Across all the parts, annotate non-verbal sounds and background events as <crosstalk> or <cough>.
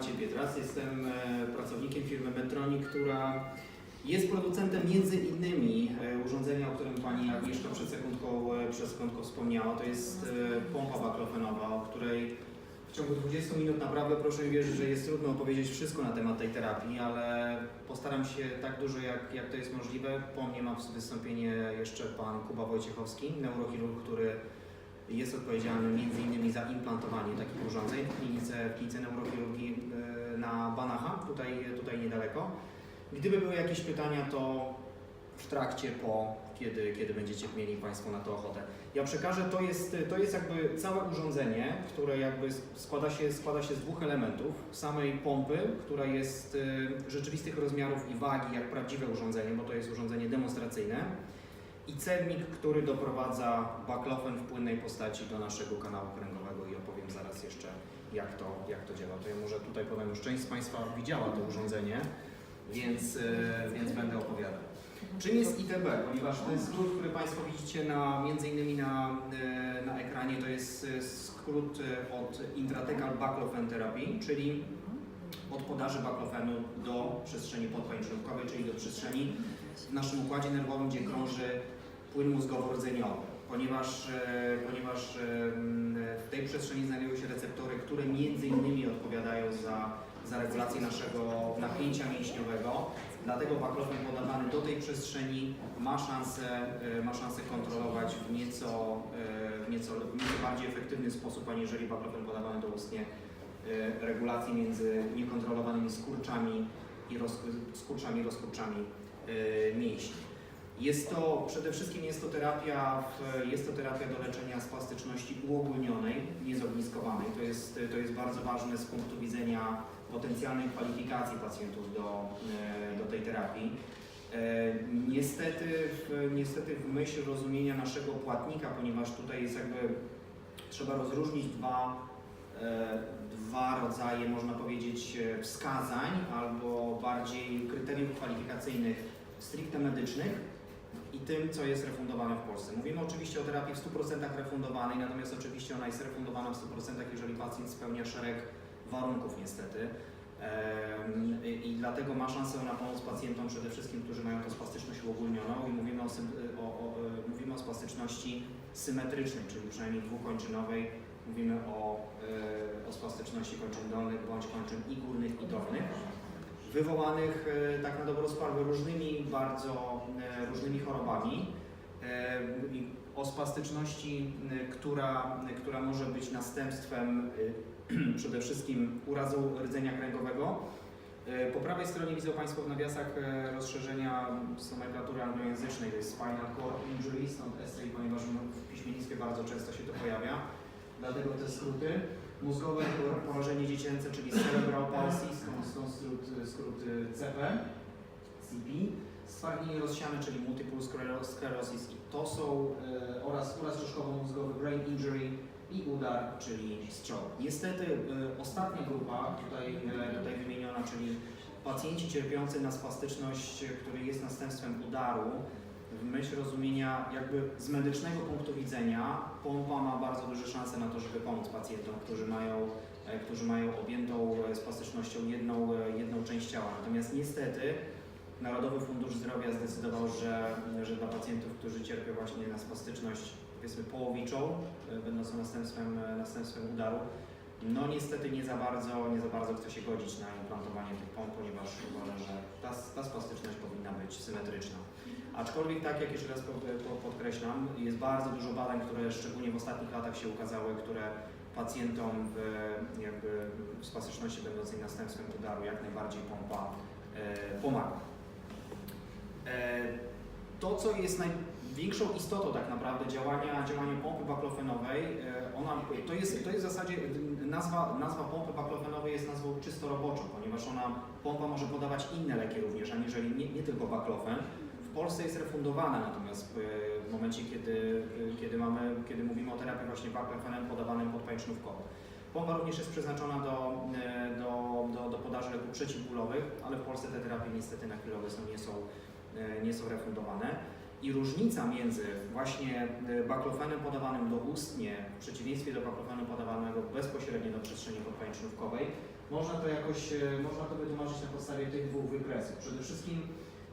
Ciebie teraz jestem e, pracownikiem firmy Metronic, która jest producentem między innymi e, urządzenia, o którym Pani Agnieszka przed sekundką, e, przed sekundką wspomniała. To jest pompa baklofenowa, o której w ciągu 20 minut naprawdę proszę mi wierzyć, że jest trudno opowiedzieć wszystko na temat tej terapii, ale postaram się tak dużo jak, jak to jest możliwe. Po mnie ma wystąpienie jeszcze Pan Kuba Wojciechowski, neurochirurg, który jest odpowiedzialny innymi za implantowanie takich urządzeń w klinice, w klinice neurochirurgii e, na Banacha, tutaj, tutaj niedaleko. Gdyby były jakieś pytania, to w trakcie, po, kiedy, kiedy będziecie mieli Państwo na to ochotę. Ja przekażę, to jest, to jest jakby całe urządzenie, które jakby składa się, składa się z dwóch elementów. Samej pompy, która jest e, rzeczywistych rozmiarów i wagi, jak prawdziwe urządzenie, bo to jest urządzenie demonstracyjne i cewnik, który doprowadza baklofen w płynnej postaci do naszego kanału kręgowego i opowiem zaraz jeszcze jak to, jak to działa. To ja może tutaj powiem, już część z Państwa widziała to urządzenie, więc, e, więc będę opowiadał. Czym jest ITB? Ponieważ ten skrót, który Państwo widzicie na, między innymi na, e, na ekranie, to jest e, skrót od Intrathecal Baclofen Therapy, czyli od podaży baklofenu do przestrzeni podpańczówkowej, czyli do przestrzeni w naszym układzie nerwowym, gdzie krąży płyn mózgowo-rdzeniowy. Ponieważ, e, ponieważ e, w tej przestrzeni znajdują się receptory, które między innymi odpowiadają za, za regulację naszego napięcia mięśniowego, dlatego baklofen podawany do tej przestrzeni ma szansę, e, ma szansę kontrolować w nieco, w nieco, w nieco bardziej efektywny sposób, aniżeli baklofen podawany doustnie regulacji między niekontrolowanymi skurczami i rozkurczami e, mięśni. Jest to przede wszystkim jest to terapia, jest to terapia do leczenia spastyczności uogólnionej, niezogniskowanej. To jest, to jest bardzo ważne z punktu widzenia potencjalnej kwalifikacji pacjentów do, e, do tej terapii. E, Niestety niestety w myśl rozumienia naszego płatnika, ponieważ tutaj jest jakby trzeba rozróżnić dwa, e, dwa rodzaje, można powiedzieć, wskazań albo bardziej kryteriów kwalifikacyjnych stricte medycznych tym, co jest refundowane w Polsce. Mówimy oczywiście o terapii w 100% refundowanej, natomiast oczywiście ona jest refundowana w 100%, jeżeli pacjent spełnia szereg warunków niestety. I dlatego ma szansę na pomoc pacjentom przede wszystkim, którzy mają tą spastyczność uogólnioną i mówimy o, o, o, e, mówimy o spastyczności symetrycznej, czyli przynajmniej dwukończynowej. Mówimy o, e, o spastyczności kończyn dolnych bądź kończyn i górnych i dolnych wywołanych e, tak na dobrą sprawę różnymi bardzo e, różnymi chorobami e, o spastyczności, która, która może być następstwem <clears throat> przede wszystkim urazu rdzenia kręgowego. Po prawej stronie widzą Państwo w nawiasach rozszerzenia nomenklatury anglojęzycznej, to jest spinal cord injury, stąd SI, ponieważ w piśmiennictwie bardzo często się to pojawia. Dlatego te skróty. Mózgowe porażenie dziecięce, czyli cerebral palsy, stąd skrót, skrót y, CP, CP. Stwardnienie rozsiane, czyli multiple sclero- sclerosis. I to są e, oraz uraz czaszkowo-mózgowy, brain injury i udar, czyli stroke. Niestety e, ostatnia grupa tutaj, e, tutaj wymieniona, czyli pacjenci cierpiący na spastyczność, e, który jest następstwem udaru, w myśl rozumienia jakby z medycznego punktu widzenia pompa ma bardzo duże szanse na to, żeby pomóc pacjentom, którzy mają, e, którzy mają objętą e, spastycznością jedną, e, jedną część ciała. Natomiast niestety Narodowy Fundusz Zdrowia zdecydował, że, że dla pacjentów, którzy cierpią właśnie na spastyczność powiedzmy połowiczą, e, będącą następstwem, e, następstwem udaru, no niestety nie za bardzo, nie za bardzo chce się godzić na implantowanie tych pomp, ponieważ uważa, że ta, ta spastyczność powinna być symetryczna. Aczkolwiek tak jak jeszcze raz po- po- podkreślam, jest bardzo dużo badań, które szczególnie w ostatnich latach się ukazały, które pacjentom w, jakby w spastyczności będącej następstwem udaru jak najbardziej pompa e, pomaga. E, to, co jest największą istotą tak naprawdę działania, działania pompy baklofenowej, e, ona, to, jest, to jest w zasadzie nazwa, nazwa pompy baklofenowej jest nazwą czysto roboczą, ponieważ ona, pompa może podawać inne leki również, aniżeli nie, nie tylko baklofen. W Polsce jest refundowana, natomiast e, w momencie, kiedy, e, kiedy, mamy, kiedy mówimy o terapii właśnie baklofenem podawanym podpańcznówką. Pompa również jest przeznaczona do, do, do, do podaży leków przeciwbólowych, ale w Polsce te terapie niestety na chwilę obecną nie są, nie są refundowane. I różnica między właśnie e, baklofenem podawanym doustnie, w przeciwieństwie do baklofenu podawanego bezpośrednio do przestrzeni podpajęczynówkowej, można to jakoś, e, można to wytłumaczyć na podstawie tych dwóch wykresów. Przede wszystkim,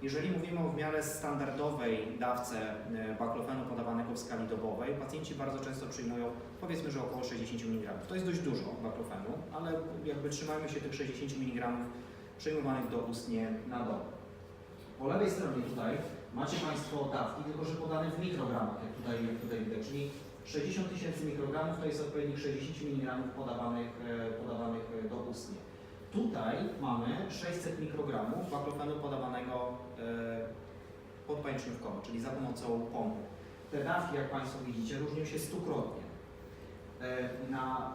jeżeli mówimy o w miarę standardowej dawce e, baklofenu podawanego w skali dobowej, pacjenci bardzo często przyjmują powiedzmy, że około 60 mg. To jest dość dużo baklofenu, ale jakby trzymajmy się tych 60 mg przyjmowanych doustnie na dobę. Po lewej stronie tutaj macie Państwo dawki, tylko że podane w mikrogramach, jak tutaj, jak tutaj widać, czyli 60 tysięcy mikrogramów to jest odpowiednik 60 mg podawanych, e, podawanych e, doustnie. Tutaj mamy 600 mikrogramów baklofenu podawanego e, podpajęczynówkowo, czyli za pomocą pompy. Te dawki, jak Państwo widzicie, różnią się stukrotnie. E, Na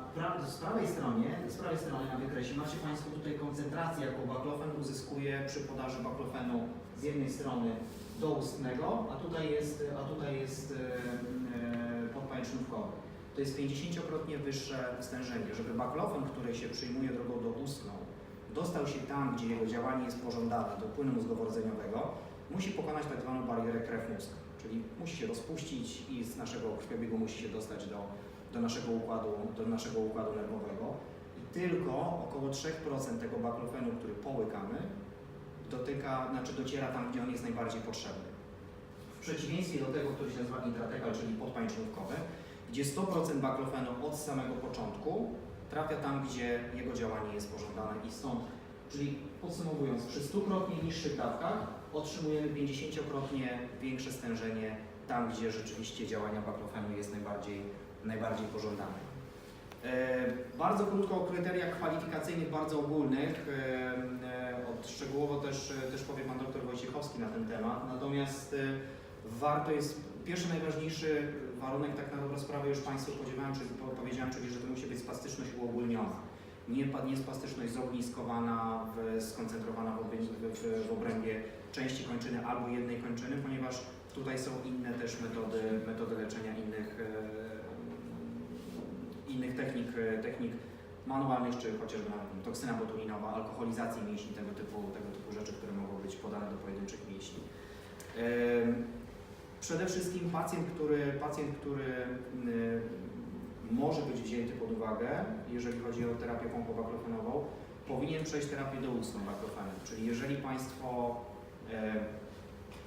z prawej stronie, z prawej strony na wykresie macie Państwo tutaj koncentrację, jaką baklofen uzyskuje przy podaży baklofenu z jednej strony doustnego, a tutaj jest, a tutaj jest e, e, podpajęczynówkowy. To jest 50-krotnie wyższe stężenie. Żeby baklofen, który się przyjmuje drogą doustną, dostał się tam, gdzie jego działanie jest pożądane, do płynu mózgowo-rdzeniowego, musi pokonać tak zwaną barierę krew-mózg, czyli musi się rozpuścić i z naszego krwiobiegu musi się dostać do do naszego układu, do naszego układu nerwowego i tylko około 3% tego baklofenu, który połykamy, dotyka, znaczy dociera tam, gdzie on jest najbardziej potrzebny. W przeciwieństwie do tego, który się nazywa intratekal, czyli podpańczówkowy, gdzie 100% baklofenu od samego początku trafia tam, gdzie jego działanie jest pożądane i stąd, czyli podsumowując, przy 100-krotnie niższych dawkach otrzymujemy 50-krotnie większe stężenie tam, gdzie rzeczywiście działania baklofenu jest najbardziej najbardziej pożądane. E, Bardzo krótko o kryteriach kwalifikacyjnych, bardzo ogólnych. E, e, Od szczegółowo też, też powie Pan dr Wojciechowski na ten temat. Natomiast warto jest, pierwszy najważniejszy warunek, tak na dobrą sprawę już Państwu powiedziałem, czyli, po- powiedziałem, czyli że to musi być spastyczność uogólniona. Nie, nie spastyczność zogniskowana, w, skoncentrowana w, w, w, obrębie części kończyny albo jednej kończyny, ponieważ tutaj są inne też metody, metody leczenia innych, innych technik, e, technik manualnych, czy chociażby toksyna botulinowa, alkoholizacji mięśni, tego typu, tego typu rzeczy, które mogą być podane do pojedynczych mięśni. Przede wszystkim pacjent, który, pacjent, który y, może być wzięty pod uwagę, jeżeli chodzi o terapię pompobaklofenową, powinien przejść terapię doustną baklofenem. Czyli jeżeli Państwo, e,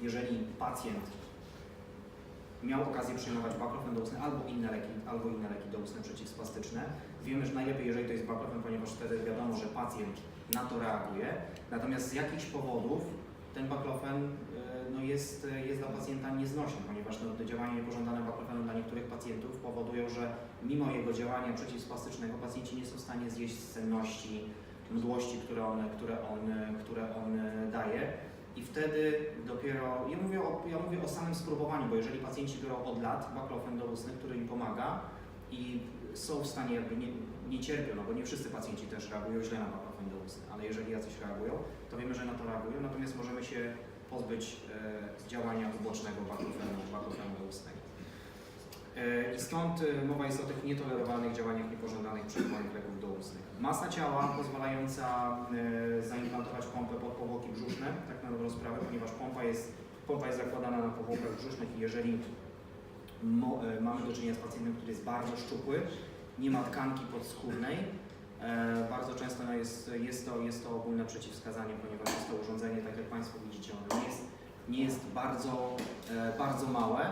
jeżeli pacjent miał okazję przyjmować baklofen doustny albo inne leki, albo inne leki doustne przeciwspastyczne, wiemy, że najlepiej, jeżeli to jest baklofen, ponieważ wtedy wiadomo, że pacjent na to reaguje. Natomiast z jakichś powodów ten baklofen e, no jest, jest dla pacjenta nieznośny, ponieważ no, działanie niepożądane baklofenu dla niektórych pacjentów powodują, że mimo jego działania przeciwspastycznego pacjenci nie są w stanie zjeść z cenności mdłości, które on, które on, które on daje. I wtedy dopiero, ja mówię, o, ja mówię o samym spróbowaniu, bo jeżeli pacjenci biorą od lat baklofen doustny, który im pomaga i są w stanie, jakby nie, nie cierpią, no bo nie wszyscy pacjenci też reagują źle na baklofen doustny, ale jeżeli jacyś reagują, to wiemy, że na to reagują, natomiast możemy się pozbyć e, działania ubocznego baklofenu, baklofenu doustnego. E, I stąd e, mowa jest o tych nietolerowanych działaniach niepożądanych przyjmowanych leków doustnych. Masa ciała pozwalająca e, zaimplantować pompę pod powłoki brzuszne, tak na dobrą sprawę, ponieważ pompa jest, pompa jest zakładana na powłokach brzusznych i jeżeli mamy do czynienia z pacjentem, który jest bardzo szczupły, nie ma tkanki podskórnej, bardzo często jest, jest, to, jest to ogólne przeciwwskazanie, ponieważ jest to urządzenie, tak jak Państwo widzicie, ono nie jest, nie jest bardzo, bardzo małe,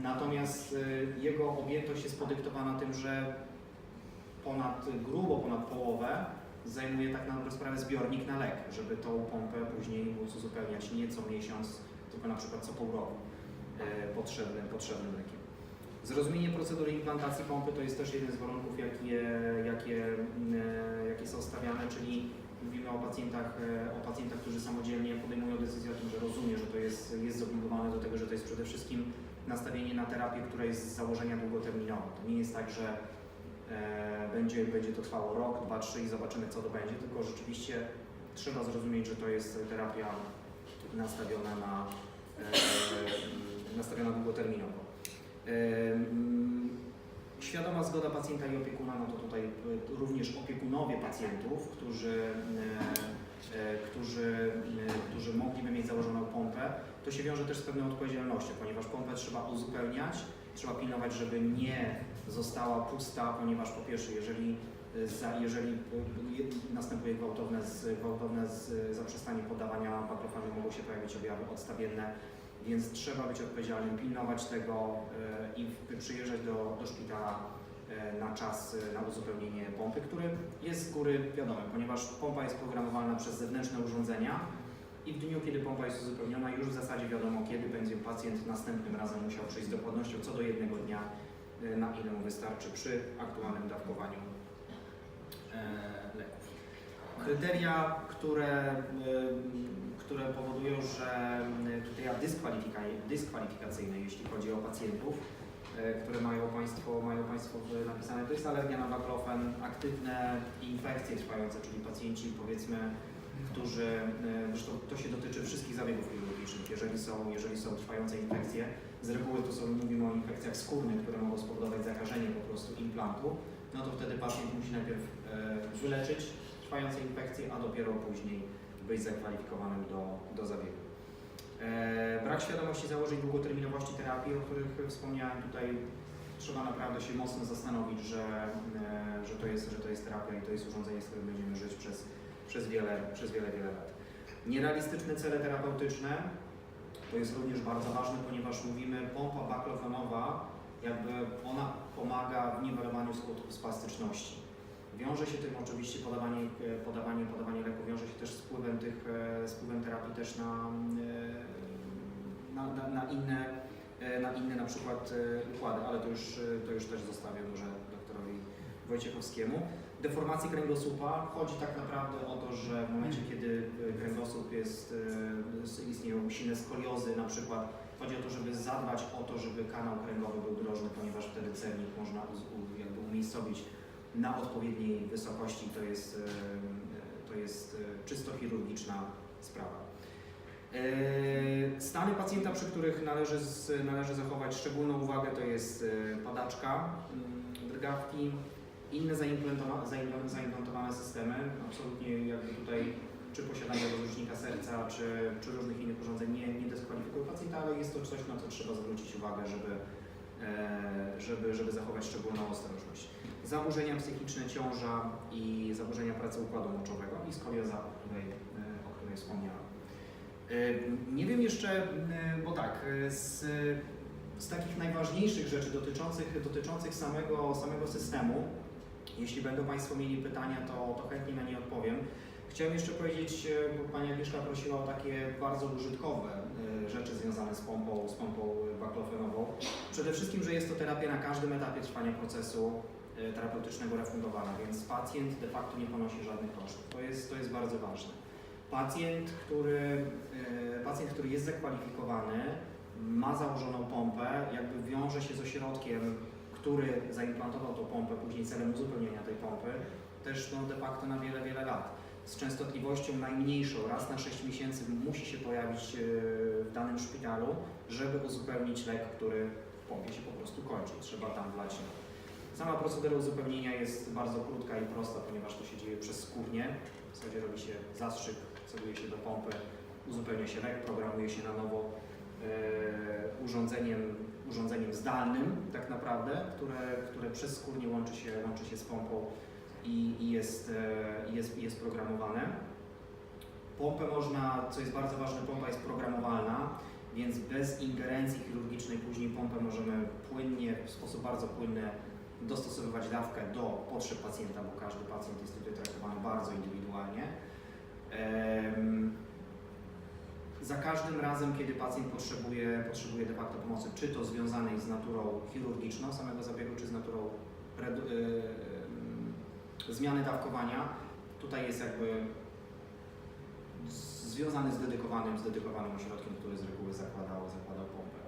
Natomiast y, jego objętość jest podyktowana tym, że ponad, grubo ponad połowę zajmuje tak na dobrą sprawę zbiornik na lek, żeby tą pompę później móc uzupełniać nie co miesiąc, tylko na przykład co pół roku y, potrzebnym, potrzebnym lekiem. Zrozumienie procedury implantacji pompy to jest też jeden z warunków, jakie, jakie, y, jakie są stawiane, czyli mówimy o pacjentach, y, o pacjentach, którzy samodzielnie podejmują decyzję o tym, że rozumie, że to jest, jest zobligowane do tego, że to jest przede wszystkim nastawienie na terapię, która jest z założenia długoterminowe. To nie jest tak, że e, będzie, będzie to trwało rok, dwa, trzy i zobaczymy, co to będzie, tylko rzeczywiście trzeba zrozumieć, że to jest terapia nastawiona na e, nastawiona długoterminowo. E, mm, Świadoma zgoda pacjenta i opiekuna, no to tutaj e, również opiekunowie pacjentów, którzy, e, którzy, e, którzy mogliby mieć założoną pompę, to się wiąże też z pewną odpowiedzialnością, ponieważ pompę trzeba uzupełniać, trzeba pilnować, żeby nie została pusta, ponieważ po pierwsze, jeżeli, e, jeżeli e, je- następuje gwałtowne, z, gwałtowne z, zaprzestanie podawania baklofenu, mogą się pojawić objawy odstawienne, więc trzeba być odpowiedzialnym, pilnować tego e, i przyjeżdżać do, do szpitala. e, na czas e, na uzupełnienie pompy, który jest z góry wiadomy, ponieważ pompa jest programowalna przez zewnętrzne urządzenia i w dniu, kiedy pompa jest uzupełniona, już w zasadzie wiadomo, kiedy będzie pacjent następnym razem musiał przyjść z dokładnością co do jednego dnia, e, na ile mu wystarczy przy aktualnym dawkowaniu e, leków. Kryteria, które, e, które powodują, że e, kryteria dyskwalifika- dyskwalifikacyjne, jeśli chodzi o pacjentów, e, które mają Państwo, mają państwo napisane, to jest alergia na baklofen, aktywne infekcje trwające, czyli pacjenci powiedzmy, którzy, e, zresztą to się dotyczy wszystkich zabiegów chirurgicznych, jeżeli są, jeżeli są trwające infekcje, z reguły to są, mówimy o infekcjach skórnych, które mogą spowodować zakażenie po prostu implantu, no to wtedy pacjent musi najpierw e, wyleczyć trwające infekcje, a dopiero później być zakwalifikowanym do, do zabiegu. E, brak świadomości założeń długoterminowości terapii, o których wspomniałem tutaj, trzeba naprawdę się mocno zastanowić, że, e, że, to, jest, że to jest terapia i to jest urządzenie, z którym będziemy żyć przez, przez, wiele, przez wiele, wiele lat. Nierealistyczne cele terapeutyczne to jest również bardzo ważne, ponieważ mówimy pompa baklofenowa, jakby ona pomaga w niwelowaniu skutków spastyczności. Wiąże się tym oczywiście podawanie, e, podawanie, podawanie leku, wiąże się też z wpływem, tych, e, z wpływem terapii też na, e, na, na, inne, na inne na przykład układy, ale to już, to już też zostawię może doktorowi Wojciechowskiemu. Deformacji kręgosłupa chodzi tak naprawdę o to, że w momencie, kiedy kręgosłup jest, istnieją silne skoliozy na przykład, chodzi o to, żeby zadbać o to, żeby kanał kręgowy był drożny, ponieważ wtedy cennik można jakby umiejscowić na odpowiedniej wysokości. To jest, e, to jest e, czysto chirurgiczna sprawa. E, Stany pacjenta, przy których należy, należy zachować szczególną uwagę, to jest padaczka, mm, drgawki, inne zaimplantowa- zaim- zaimplantowane systemy. Absolutnie jakby tutaj czy posiadanie rozrusznika serca, czy, czy różnych innych urządzeń nie, nie dyskwalifikują pacjenta, ale jest to coś, na co trzeba zwrócić uwagę, żeby, żeby, żeby zachować szczególną ostrożność. Zaburzenia psychiczne ciąża i zaburzenia pracy układu moczowego i skolioza, o której, e, o której wspomniałem. E, Nie wiem jeszcze, e, bo tak, e, z, z takich najważniejszych rzeczy dotyczących, dotyczących samego, samego systemu, jeśli będą Państwo mieli pytania, to, to chętnie na nie odpowiem. Chciałem jeszcze powiedzieć, e, bo Pani Agnieszka prosiła o takie bardzo użytkowe e, rzeczy związane z pompą, z pompą baklofenową. Przede wszystkim, że jest to terapia na każdym etapie trwania procesu e, terapeutycznego refundowana, więc pacjent de facto nie ponosi żadnych kosztów. To jest, to jest bardzo ważne. Pacjent, który, e, pacjent, który jest zakwalifikowany, ma założoną pompę, jakby wiąże się z ośrodkiem, który zaimplantował tą pompę później celem uzupełnienia tej pompy, też no, de facto na wiele, wiele lat. Z częstotliwością najmniejszą, raz na 6 miesięcy musi się pojawić e, w danym szpitalu, żeby uzupełnić lek, który w pompie się po prostu kończy. Trzeba tam wlać. Sama procedura uzupełnienia jest bardzo krótka i prosta, ponieważ to się dzieje przez skórnie. W zasadzie robi się zastrzyk, celuje się do pompy, uzupełnia się lek, programuje się na nowo e, urządzeniem, urządzeniem zdalnym tak naprawdę, które, które przez skórnie łączy się, łączy się z pompą i, i jest, e, jest, jest programowane. Pompę można, co jest bardzo ważne, pompa jest programowalna, więc bez ingerencji chirurgicznej później pompę możemy płynnie, w sposób bardzo płynny dostosowywać dawkę do potrzeb pacjenta, bo każdy pacjent jest tutaj traktowany bardzo indywidualnie. Za każdym razem, kiedy pacjent potrzebuje, potrzebuje de facto pomocy, czy to związanej z naturą chirurgiczną samego zabiegu, czy z naturą y, zmiany dawkowania, tutaj jest jakby związany z dedykowanym, z dedykowanym ośrodkiem, który z reguły zakładał, zakładał pompę.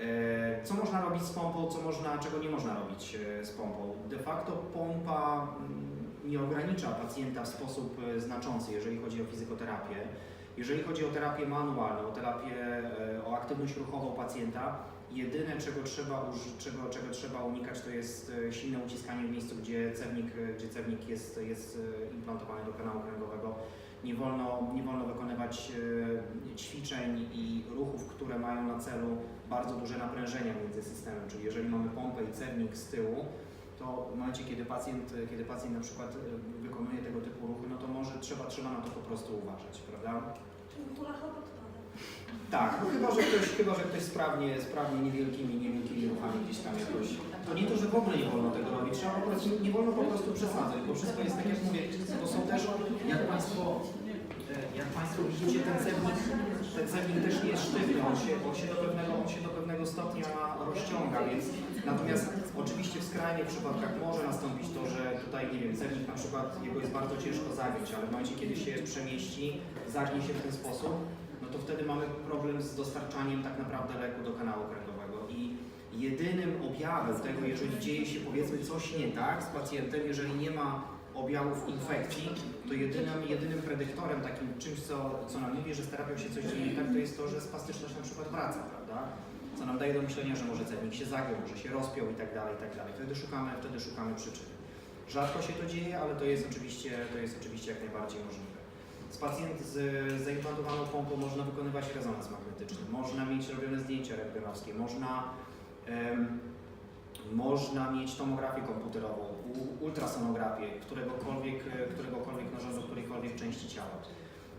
E, Co można robić z pompą, co można, czego nie można robić e, z pompą? De facto pompa mm, nie ogranicza pacjenta w sposób e, znaczący, jeżeli chodzi o fizykoterapię. Jeżeli chodzi o terapię manualną, o terapię, o aktywność ruchową pacjenta, Jedyne, czego trzeba, czego, czego trzeba unikać, to jest e, silne uciskanie w miejscu, gdzie cewnik, e, gdzie cewnik jest, jest e, implantowany do kanału kręgowego. Nie wolno, nie wolno wykonywać ćwiczeń i ruchów, które mają na celu bardzo duże naprężenia między systemem. Czyli jeżeli mamy pompę i cewnik z tyłu, to w momencie, kiedy pacjent, kiedy pacjent na przykład wykonuje tego typu ruchy, no to może trzeba, trzeba na to po prostu uważać, prawda? Czyli. Tak, no chyba, że ktoś, chyba, że ktoś sprawnie, sprawnie niewielkimi, niewielkimi ruchami gdzieś tam jakoś. To nie to, że w ogóle nie wolno tego robić, trzeba po prostu, nie wolno po prostu przesadzać, bo wszystko jest tak jak mówię, to są też, jak Państwo, jak Państwo widzicie, ten cewnik, ten cewnik też nie jest sztywny, on się, on się, do, pewnego, on się do pewnego stopnia rozciąga, więc natomiast oczywiście w skrajnych przypadkach może nastąpić to, że tutaj, nie wiem, cewnik na przykład, jego jest bardzo ciężko zagiąć, ale w momencie, kiedy się przemieści, zagnie się w ten sposób, wtedy mamy problem z dostarczaniem tak naprawdę leku do kanału kręgowego. I jedynym objawem tego, jeżeli dzieje się powiedzmy coś nie tak z pacjentem, jeżeli nie ma objawów infekcji, to jedynym, jedynym predyktorem, takim czymś, co, co nam mówi, że z terapią się coś dzieje nie tak, to jest to, że spastyczność na przykład wraca, prawda? Co nam daje do myślenia, że może cewnik się zagiął, może się rozpiął i tak dalej, i tak dalej. Wtedy szukamy, wtedy szukamy przyczyny. Rzadko się to dzieje, ale to jest oczywiście, to jest oczywiście jak najbardziej możliwe. Z pacjent z zaimplantowaną pompą można wykonywać rezonans magnetyczny, można mieć robione zdjęcia rentgenowskie, można, em, można mieć tomografię komputerową, ultrasonografię, któregokolwiek, e, któregokolwiek narządu, którejkolwiek części ciała.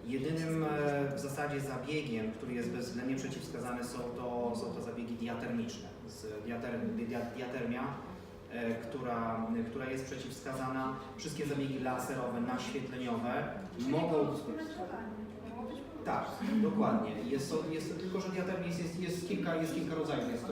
Jedynym e, w zasadzie zabiegiem, który jest bezwzględnie przeciwwskazany są to, są to zabiegi diatermiczne. Z diater, dia, diatermia, e, która, która jest przeciwwskazana. Wszystkie zabiegi laserowe, naświetleniowe mogą tak, dokładnie. Jest jest tylko, że diatermia jest, jest, jest, kilka, jest kilka rodzajów. Jest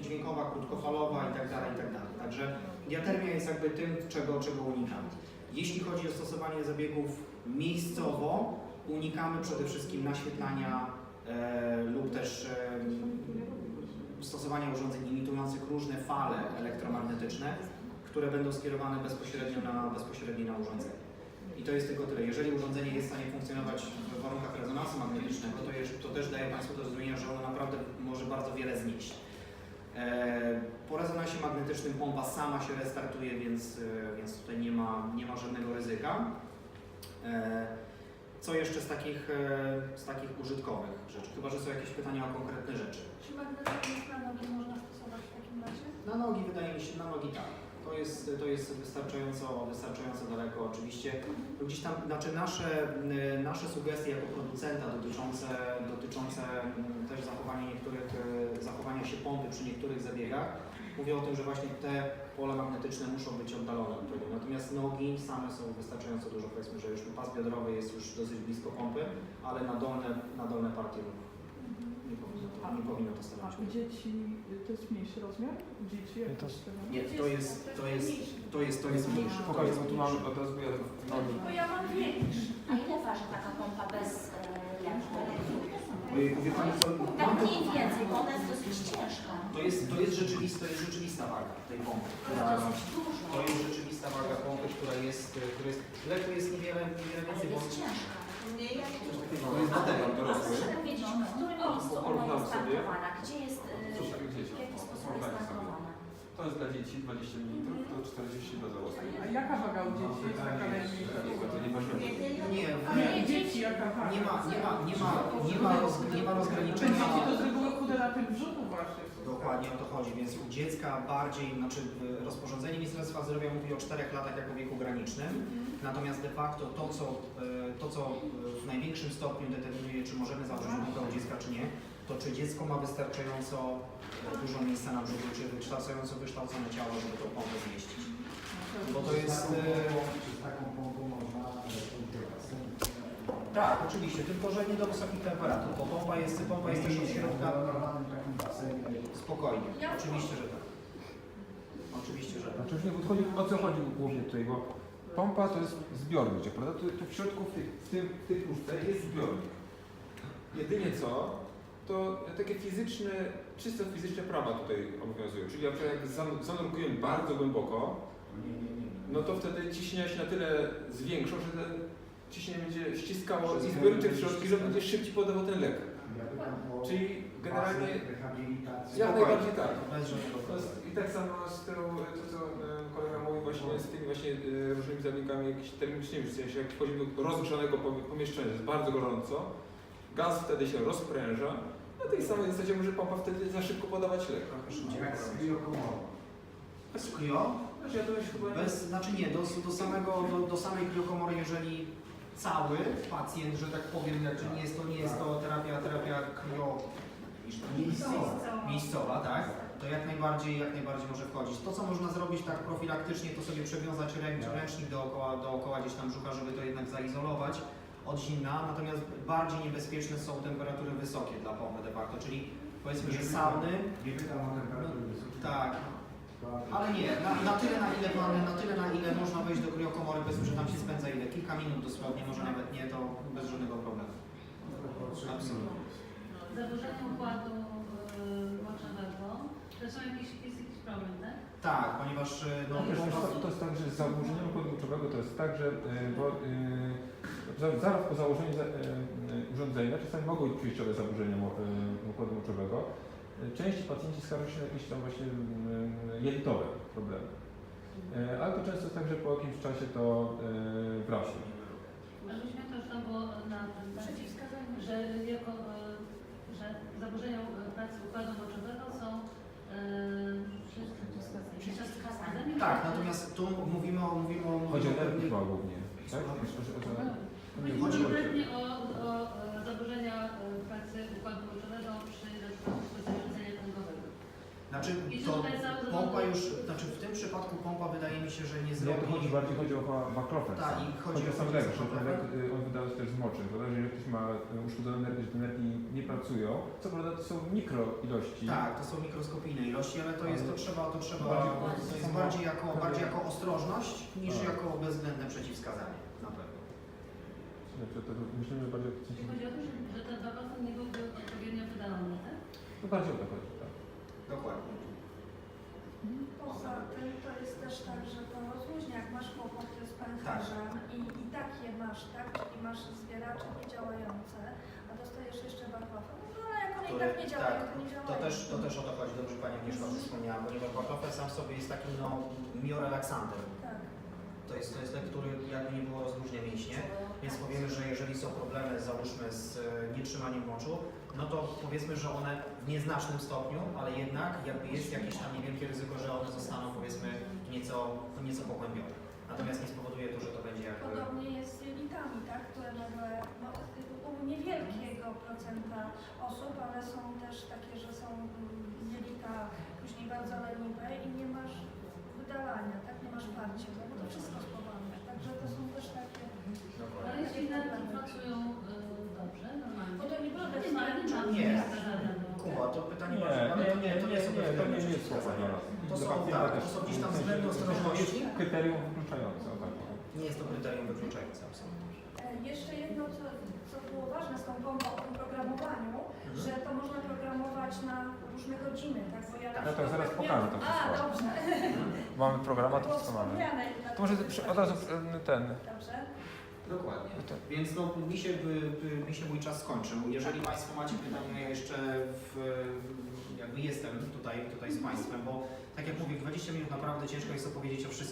dźwiękowa, krótkofalowa i tak dalej, i tak dalej. Także diatermia jest jakby tym, czego, czego unikamy. Jeśli chodzi o stosowanie zabiegów miejscowo, unikamy przede wszystkim naświetlania e, lub też e, stosowania urządzeń imitujących różne fale elektromagnetyczne, które będą skierowane bezpośrednio na, bezpośrednio na urządzenie. I to jest tylko tyle. Jeżeli urządzenie jest w stanie funkcjonować w warunkach rezonansu magnetycznego, to, jest, to też daje Państwu do zrozumienia, że ono naprawdę może bardzo wiele znieść. E, po rezonansie magnetycznym pompa sama się restartuje, więc, e, więc tutaj nie ma, nie ma żadnego ryzyka. E, co jeszcze z takich, z takich użytkowych rzeczy? Chyba, że są jakieś pytania o konkretne rzeczy. Czy magnetyczne na nogi można stosować w takim razie? Na nogi wydaje mi się, na nogi tak. To jest, to jest wystarczająco, wystarczająco daleko. Oczywiście gdzieś tam, znaczy nasze, y, nasze sugestie jako producenta dotyczące, dotyczące mm, też zachowania niektórych, y, zachowania się pompy przy niektórych zabiegach mówią o tym, że właśnie te pola magnetyczne muszą być oddalone. Natomiast nogi same są wystarczająco dużo, powiedzmy, że już pas biodrowy jest już dosyć blisko pompy, ale na dolne, na dolne partie ruchu nie powinno to, nie powinno to A stanowić. u dzieci y, to jest mniejszy rozmiar? U dzieci jak to jest? Nie, to jest, to jest, to jest, to jest mniejszy. To Spokojnie, jest bo tu mam mniejszy. od razu ja. Bo ja mam większy. A ile waży taka pompa bez e, leku? Ojej, Wie Pani co, Tak mam to, mniej więcej, bo ona jest dosyć ciężka. to jest, to jest rzeczywista, to jest rzeczywista waga tej pompy. To Która, jest dosyć dużo, to jest rzeczywista waga pompy, która jest, która jest, leku jest niewiele, niewiele ale więcej, bo jest ciężka. to jest materiał dzieci 20 ml, to 40 dla dorosłych. A jaka waga u dzieci jest taka najmniejsza? To nie ważymy. Nie, nie, dzieci jaka waga? nie ma, nie ma, nie ma, nie ma, roz, nie ma Te rozgraniczenia. dzieci to z reguły chude na tym brzuchu waszych. Dokładnie o to chodzi, więc u dziecka bardziej, znaczy y, rozporządzenie Ministerstwa Zdrowia mówi o 4 latach jako wieku granicznym, natomiast de facto to, co, y, to, co y, w największym stopniu determinuje, czy możemy założyć grupę u dziecka, czy nie, to czy dziecko ma wystarczająco y, dużo miejsca na brzuchu, czy wystarczająco wykształcone ciało, żeby tą pompę zmieścić. Bo to jest... Czy z taką pompą można pójść do basenu? Tak, oczywiście, tylko że nie do wysokich temperatur, bo pompa jest, pompa jest też od środka spokojnie. Oczywiście, że tak. Oczywiście, że tak. Znaczy nie podchodzi, o co chodzi głównie tutaj, bo pompa to jest zbiornik, prawda? Tu, tu w środku, w, tej, w, tym, w tej puszce jest zbiornik. Jedynie co, to takie fizyczne, czysto fizyczne prawa tutaj obowiązują. Czyli na przykład jak zan- zanurkujemy bardzo głęboko, no to wtedy ciśnienia się na tyle zwiększą, że ten ciśnienie będzie ściskało i w będzie środku, że będzie szybciej podawał ten lek. Ja. Czyli generalnie jak najbardziej tak. I tak samo z tym, to co kolega mówił właśnie z tymi właśnie e, różnymi zabiegami jakimiś termicznymi, w sensie jak wchodzimy do rozgrzanego pom- pomieszczenia, jest bardzo gorąco, gaz wtedy się rozpręża, na tej samej zasadzie może pompa wtedy za szybko podawać lek. Jak z kriokomorą. Bez krio? Znaczy ja to już chyba Bez, znaczy nie, do, do, samego, do, do samej kriokomory, jeżeli cały pacjent, że tak powiem, znaczy nie jest to, nie jest to terapia, terapia krio... Miejscowa. miejscowa, tak? To jak najbardziej, jak najbardziej może wchodzić. To, co można zrobić tak profilaktycznie, to sobie przewiązać ręcz, ręcznik dookoła, dookoła gdzieś tam brzucha, żeby to jednak zaizolować od zimna. Natomiast bardziej niebezpieczne są temperatury wysokie dla pompy de facto, czyli powiedzmy, że sauny, Nie pytam o temperaturę wysoką. tak, ale nie, na, na tyle na ile pan, na tyle na ile można wejść do kryokomory, powiedzmy, że tam się spędza ile? Kilka minut dosłownie, może nawet nie, to bez żadnego problemu. Absolutnie. Zaburzenie układu y, moczowego, to są jakieś, jest jakiś problem, tak? Tak, ponieważ y, no, No, pompa- to, jest tak, że z zaburzeniem układu moczowego to jest tak, że e, bo, za- zaraz po założeniu za, e, e, urządzenia czasami mogą być przejściowe zaburzenia e, układu moczowego. E, Części pacjenci skarżą się na jakieś tam właśnie jelitowe problemy. Ale to często jest tak, że po jakimś czasie to wraca. Myśmy to już tam było na tym, tak? Przeciwwskazania. że jako, że zaburzenia pracy układu moczowego są y, przeciwwskazania. Tak, natomiast tu mówimy o, mówimy o Chodzi o chyba głównie. Tak? Chodzi konkretnie o, o, e, zaburzenia y, pracy układu moczowego przy na przykład uszkodzeniu kręgowego. Znaczy, I to tutaj za- pompa już, znaczy w tym przypadku pompa wydaje mi się, że nie Nie, to zrobi... chodzi bardziej chodzi o wakrofen. Tak, i chodzi Chodzi o o- sam chodzi o lek, sam że y, on wydaje się też z moczy. Prawda? że Jeżeli ktoś ma uszkodzone nerwy, że te nerki nie pracują, co prawda to są mikro ilości. Tak, to są mikroskopijne ilości, ale to jest, to trzeba, to trzeba, Bardziej- to jest bardziej jako, bardziej jako ostrożność niż Tak. jako bezwzględne przeciwwskazanie. Znaczy, to myślimy bardziej o Czyli chodzi o to, że, że ten wagofen nie byłby odpowiednio wydalony, tak? No bardziej o to chodzi, tak. Dokładnie. Poza tym to jest też tak, że to rozluźnia, jak masz kłopoty z pęcherzem i, i takie masz, tak? Czyli masz zbieracze niedziałające, a dostajesz jeszcze bakłafa. No ale jak one i tak nie działają, tak, to nie działają. To też, to też o to chodzi, dobrze Pani Agnieszka wspomniała, ponieważ baklofen sam w sobie jest takim no, miorelaksantem. Jest, to jest lek, który jakby nie było rozluźnia mięśnie, więc powiemy, że jeżeli są problemy, załóżmy z e, nietrzymaniem moczu, no to powiedzmy, że one w nieznacznym stopniu, ale jednak jakby jest jakieś tam niewielkie ryzyko, że one zostaną powiedzmy nieco, nieco pogłębione. Natomiast nie spowoduje to, że to będzie jakby... Podobnie jest z jelitami, tak? Które nagle, no, u niewielkiego procenta osób, ale są też takie, że są mm, jelita później bardzo leniwe i nie masz wydalania, tak? Masz parcia, no bo to wszystko spowalnia. Także to są też takie... Ale jeśli nerki pracują y, dobrze, normalnie. Bo to nie było nie ma, nie Kuba, to pytanie Nie, bardzo, ale nie, to nie, to nie są nie, to nie, bezwzględne nie jest nas. To są, tak, to są gdzieś tam względne to ostrożności. kryterium wykluczające, tak. Nie jest to kryterium wykluczające absolutnie. E, Jeszcze jedno, co, co było ważne z tą pompą o tym programowaniu, że to można programować na różne godziny, tak? Bo ja na No to przykład zaraz pokażę to A, wszystko. dobrze. Mamy program, a to Było wszystko mamy. wspomniane, To może przy- od razu y, ten. Dobrze. Dokładnie. Więc no, mi, się, by- by- mi się mój czas skończył. Jeżeli Państwo macie pytania, ja jeszcze w, jakby jestem tutaj, tutaj z Państwem, bo tak jak mówię, 20 minut naprawdę ciężko jest opowiedzieć o wszystkim.